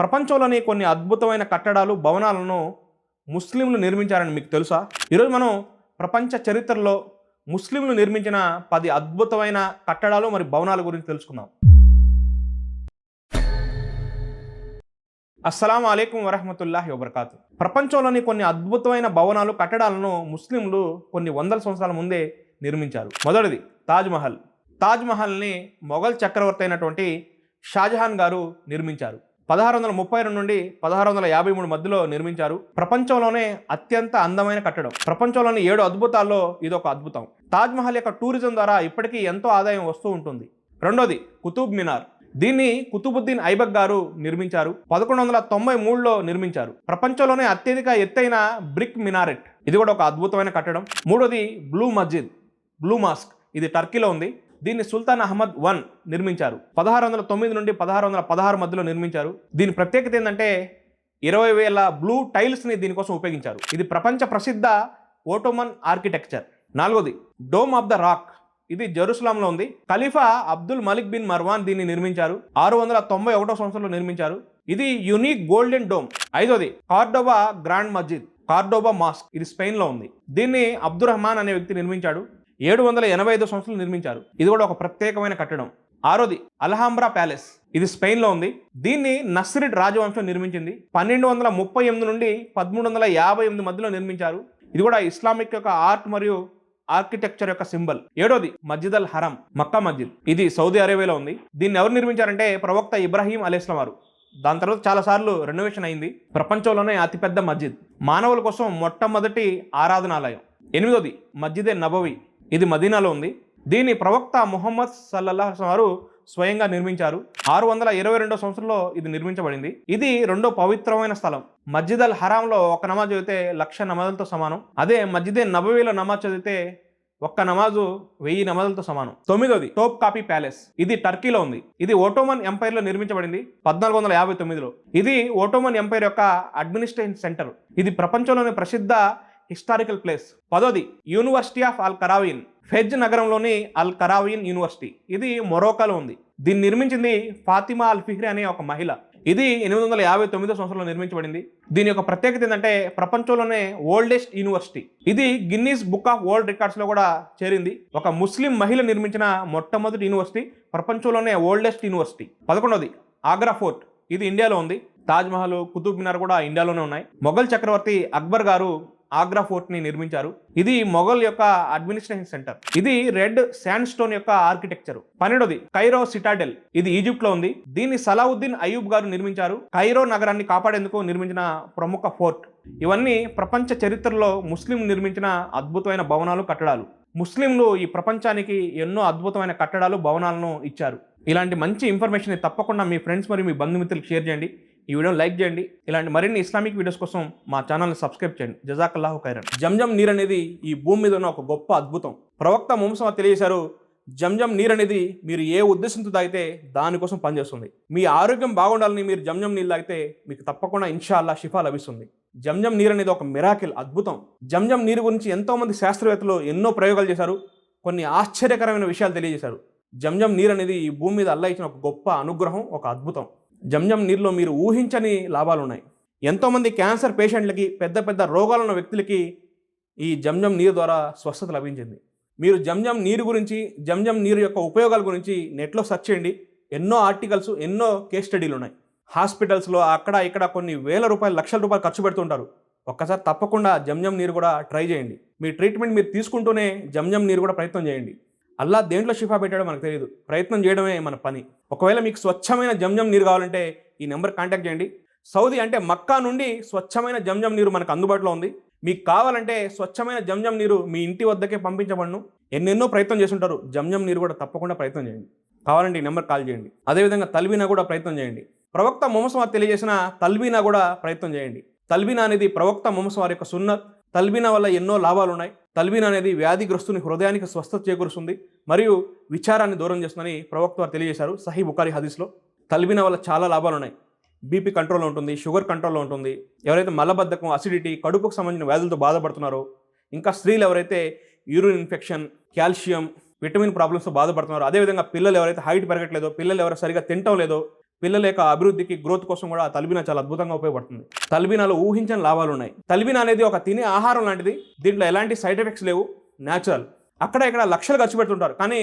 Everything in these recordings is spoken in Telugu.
ప్రపంచంలోని కొన్ని అద్భుతమైన కట్టడాలు భవనాలను ముస్లింలు నిర్మించారని మీకు తెలుసా? ఈరోజు మనం ప్రపంచ చరిత్రలో ముస్లింలు నిర్మించిన పది అద్భుతమైన కట్టడాలు మరి భవనాల గురించి తెలుసుకుందాం. అస్సలం అయికం వరహమతుల్లాహి వబర్కాతు. ప్రపంచంలోని కొన్ని అద్భుతమైన భవనాలు కట్టడాలను ముస్లింలు కొన్ని వందల సంవత్సరాల ముందే నిర్మించారు. మొదటిది తాజ్మహల్ తాజ్మహల్ని మొఘల్ చక్రవర్తి అయినటువంటి షాజహాన్ గారు నిర్మించారు. పదహారు వందల ముప్పై రెండు నుండి పదహారు వందల యాభై మూడు మధ్యలో నిర్మించారు. ప్రపంచంలోనే అత్యంత అందమైన కట్టడం. ప్రపంచంలోని ఏడు అద్భుతాల్లో ఇది ఒక అద్భుతం తాజ్మహల్ యొక్క టూరిజం ద్వారా ఇప్పటికీ ఎంతో ఆదాయం వస్తూ ఉంటుంది. రెండోది కుతుబ్ మినార్. దీన్ని కుతుబుద్దీన్ ఐబక్ గారు నిర్మించారు. పదకొండు వందల తొంభై మూడులో నిర్మించారు. ప్రపంచంలోనే అత్యధిక ఎత్తైన బ్రిక్ మినారెట్. ఇది కూడా ఒక అద్భుతమైన కట్టడం. మూడోది బ్లూ మస్జిద్. Blue mask. ఇది టర్కీలో ఉంది. దీన్ని సుల్తాన్ అహ్మద్ వన్ నిర్మించారు. పదహారు వందల తొమ్మిది నుండి పదహారు వందల పదహారు మధ్యలో నిర్మించారు. దీని ప్రత్యేకత ఏంటంటే ఇరవై వేల బ్లూ టైల్స్ని దీనికోసం ఉపయోగించారు. ఇది ప్రపంచ ప్రసిద్ధ ఓటోమన్ ఆర్కిటెక్చర్. నాలుగోది డోమ్ ఆఫ్ ద రాక్. ఇది జెరూసలంలో ఉంది. ఖలీఫా అబ్దుల్ మలిక్ బిన్ మర్వాన్ దీన్ని నిర్మించారు. ఆరు వందల తొంభై ఒకటో సంవత్సరంలో నిర్మించారు. ఇది యునిక్ గోల్డెన్ డోమ్. ఐదోది కార్డోబా గ్రాండ్ మస్జిద్. Cordoba mosque. ఇది స్పెయిన్లో ఉంది. దీన్ని అబ్దుల్ రహమాన్ అనే వ్యక్తి నిర్మించాడు. ఏడు వందల ఎనభై ఐదు సంవత్సరాలు నిర్మించారు. ఇది కూడా ఒక ప్రత్యేకమైన కట్టడం. ఆరోది అల్హాంబ్రా ప్యాలెస్. ఇది స్పెయిన్లో ఉంది. దీన్ని నస్రిడ్ రాజవంశం నిర్మించింది. పన్నెండు వందల ముప్పై ఎనిమిది నుండి పదమూడు వందల యాభై ఎనిమిది మధ్యలో నిర్మించారు. ఇది కూడా ఇస్లామిక్ యొక్క ఆర్ట్ మరియు ఆర్కిటెక్చర్ యొక్క సింబల్. ఏడోది మస్జిద్ అల్ హరం మక్కా మస్జిద్. ఇది సౌదీ అరేబియాలో ఉంది. దీన్ని ఎవరు నిర్మించారంటే ప్రవక్త ఇబ్రాహీం అలీస్లాం వారు. దాని తర్వాత చాలా సార్లు రెనోవేషన్ అయింది. ప్రపంచంలోనే అతిపెద్ద మస్జిద్. మానవుల కోసం మొట్టమొదటి ఆరాధనాలయం. ఎనిమిదోది మస్జిదే నబవి. ఇది మదీనాలో ఉంది. దీని ప్రవక్త ముహమ్మద్ సల్లల్లాహ్ వారు స్వయంగా నిర్మించారు. ఆరు వందల ఇరవై రెండో సంవత్సరంలో ఇది నిర్మించబడింది. ఇది రెండో పవిత్రమైన స్థలం. మస్జిద్ అల్ హరాంలో ఒక నమాజ్ చదివితే లక్ష నమాజులతో సమానం. అదే మస్జిదే నబవీలో నమాజ్ చదివితే ఒక్క నమాజు వెయ్యి నమాజులతో సమానం. తొమ్మిదోది టోప్ కాపీ ప్యాలెస్. ఇది టర్కీలో ఉంది. ఇది ఓటోమన్ ఎంపైర్లో నిర్మించబడింది పద్నాలుగు వందల యాభై తొమ్మిదిలో. ఇది ఓటోమన్ ఎంపైర్ యొక్క అడ్మినిస్ట్రేషన్ సెంటర్. ఇది ప్రపంచంలోని ప్రసిద్ధ historical place. పదోది university of Al Qarawiyyin. Fez నగరంలోని అల్ కరావీన్ యూనివర్సిటీ. ఇది మొరోకాలో ఉంది. దీన్ని నిర్మించింది ఫాతిమా అల్ ఫిహ్రీ అనే ఒక మహిళ. ఇది ఎనిమిది వందల యాభై తొమ్మిదో సంవత్సరంలో నిర్మించబడింది. దీని యొక్క ప్రత్యేకత ఏంటంటే ప్రపంచంలోనే ఓల్డెస్ట్ యూనివర్సిటీ. ఇది గిన్నీస్ బుక్ ఆఫ్ వరల్డ్ రికార్డ్స్లో కూడా చేరింది. ఒక ముస్లిం మహిళ నిర్మించిన మొట్టమొదటి యూనివర్సిటీ ప్రపంచంలోనే ఓల్డెస్ట్ యూనివర్సిటీ. పదకొండవది ఆగ్రా ఫోర్ట్. ఇది ఇండియాలో ఉంది. తాజ్మహల్ కుతుబ్ మినార్ కూడా ఇండియాలోనే ఉన్నాయి. మొఘల్ చక్రవర్తి అక్బర్ గారు ఆగ్రా ఫోర్ట్ని నిర్మించారు. ఇది మొఘల్ యొక్క అడ్మినిస్ట్రేషన్ సెంటర్. ఇది రెడ్ శాండ్ స్టోన్ యొక్క ఆర్కిటెక్చర్. పన్నెండోది కైరో సిటాడెల్. ఇది ఈజిప్ట్లో ఉంది. దీన్ని సలావుద్దీన్ అయూబ్ గారు నిర్మించారు. కైరో నగరాన్ని కాపాడేందుకు నిర్మించిన ప్రముఖ ఫోర్ట్. ఇవన్నీ ప్రపంచ చరిత్రలో ముస్లిం నిర్మించిన అద్భుతమైన భవనాలు కట్టడాలు. ముస్లింలు ఈ ప్రపంచానికి ఎన్నో అద్భుతమైన కట్టడాలు భవనాలను ఇచ్చారు. ఇలాంటి మంచి ఇన్ఫర్మేషన్ తప్పకుండా మీ ఫ్రెండ్స్ మరియు మీ బంధుమిత్రులకు షేర్ చేయండి. ఈ వీడియోని లైక్ చేయండి. ఇలాంటి మరిన్ని ఇస్లామిక్ వీడియోస్ కోసం మా ఛానల్ని సబ్స్క్రైబ్ చేయండి. జజాకల్లాహు ఖైరన్. జంజం నీరు అనేది ఈ భూమి మీద ఉన్న ఒక గొప్ప అద్భుతం. ప్రవక్త ముంసమ తెలియజేశారు జంజం నీరు అనేది మీరు ఏ ఉద్దేశంతో తాగితే దానికోసం పనిచేస్తుంది. మీ ఆరోగ్యం బాగుండాలని మీరు జంజం నీళ్ళు తాగితే మీకు తప్పకుండా ఇన్షాల్లా షిఫా లభిస్తుంది. జంజం నీరు అనేది ఒక మిరాకిల్ అద్భుతం. జంజం నీరు గురించి ఎంతోమంది శాస్త్రవేత్తలు ఎన్నో ప్రయోగాలు చేశారు. కొన్ని ఆశ్చర్యకరమైన విషయాలు తెలియజేశారు. జంజం నీరు అనేది ఈ భూమి మీద అల్లా ఇచ్చిన ఒక గొప్ప అనుగ్రహం ఒక అద్భుతం. జంజం నీరులో మీరు ఊహించని లాభాలు ఉన్నాయి ఎంతోమంది క్యాన్సర్ పేషెంట్లకి పెద్ద పెద్ద రోగాలు ఉన్న వ్యక్తులకి ఈ జంజం నీరు ద్వారా స్వస్థత లభించింది. మీరు జంజం నీరు గురించి జంజం నీరు యొక్క ఉపయోగాల గురించి నెట్లో సెర్చ్ చేయండి. ఎన్నో ఆర్టికల్స్ ఎన్నో కేస్ స్టడీలు ఉన్నాయి. హాస్పిటల్స్లో అక్కడ ఇక్కడ కొన్ని వేల రూపాయలు లక్షల రూపాయలు ఖర్చు పెడుతుంటారు ఒక్కసారి తప్పకుండా జంజం నీరు కూడా ట్రై చేయండి. మీ ట్రీట్మెంట్ మీరు తీసుకుంటూనే జంజం నీరు కూడా ప్రయత్నం చేయండి. అల్లా దేంట్లో షిఫా పెట్టాడో మనకు తెలియదు ప్రయత్నం చేయడమే మన పని. ఒకవేళ మీకు స్వచ్ఛమైన జంజం నీరు కావాలంటే ఈ నెంబర్ కాంటాక్ట్ చేయండి. సౌదీ అంటే మక్కా నుండి స్వచ్ఛమైన జంజం నీరు మనకు అందుబాటులో ఉంది. మీకు కావాలంటే స్వచ్ఛమైన జంజం నీరు మీ ఇంటి వద్దకే పంపించబడను. ఎన్నెన్నో ప్రయత్నం చేస్తుంటారు. జంజం నీరు కూడా తప్పకుండా ప్రయత్నం చేయండి. కావాలంటే ఈ నెంబర్ కాల్ చేయండి. అదేవిధంగా తల్బీనా కూడా ప్రయత్నం చేయండి. ప్రవక్త మొహమ్మద్ తెలియజేసిన తల్బీనా కూడా ప్రయత్నం చేయండి. తల్బీనా అనేది ప్రవక్త మొహమ్మద్ వారి యొక్క సున్నత్. తల్బీనా వల్ల ఎన్నో లాభాలు ఉన్నాయి తల్బీనా అనేది వ్యాధిగ్రస్తుని హృదయానికి స్వస్థత చేకూరుస్తుంది. మరియు విచారాన్ని దూరం చేస్తుందని ప్రవక్త వారు తెలియజేశారు సహీ బుకారి హదీస్లో. తల్బీనా వల్ల చాలా లాభాలు ఉన్నాయి బీపీ కంట్రోల్లో ఉంటుంది షుగర్ కంట్రోల్లో ఉంటుంది. ఎవరైతే మలబద్ధకం అసిడిటీ కడుపుకు సంబంధించిన వ్యాధులతో బాధపడుతున్నారో ఇంకా స్త్రీలు ఎవరైతే యూరిన్ ఇన్ఫెక్షన్ కాల్షియం విటమిన్ ప్రాబ్లమ్స్తో బాధపడుతున్నారో అదేవిధంగా పిల్లలు ఎవరైతే హైట్ పెరగట్లేదో పిల్లలు ఎవరు సరిగా తింటం లేదో పిల్లల యొక్క అభివృద్ధికి గ్రోత్ కోసం కూడా ఆ తల్బినా చాలా అద్భుతంగా ఉపయోగపడుతుంది. తల్బినాలో ఊహించని లాభాలు ఉన్నాయి. తల్బినా అనేది ఒక తినే ఆహారం లాంటిది. దీంట్లో ఎలాంటి సైడ్ ఎఫెక్ట్స్ లేవు. న్యాచురల్. అక్కడ ఇక్కడ లక్షలు ఖర్చు పెడుతుంటారు. కానీ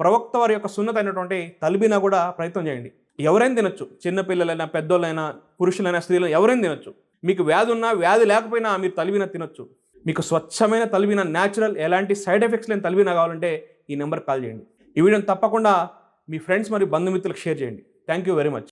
ప్రవక్త వారి యొక్క సున్నతైనటువంటి అయినటువంటి కూడా ప్రయత్నం చేయండి. ఎవరైనా తినొచ్చు. చిన్నపిల్లలైనా పెద్దోళ్ళైనా పురుషులైనా స్త్రీలైనా ఎవరైనా తినొచ్చు. మీకు వ్యాధి ఉన్నా వ్యాధి లేకపోయినా మీరు తల్బినా తినొచ్చు. మీకు స్వచ్ఛమైన తల్బినా న్యాచురల్ ఎలాంటి సైడ్ ఎఫెక్ట్స్ లేని తల్బినా కావాలంటే ఈ నెంబర్కి కాల్ చేయండి. ఈ వీడియోని తప్పకుండా మీ ఫ్రెండ్స్ మరియు బంధుమిత్రులకు షేర్ చేయండి. Thank you very much.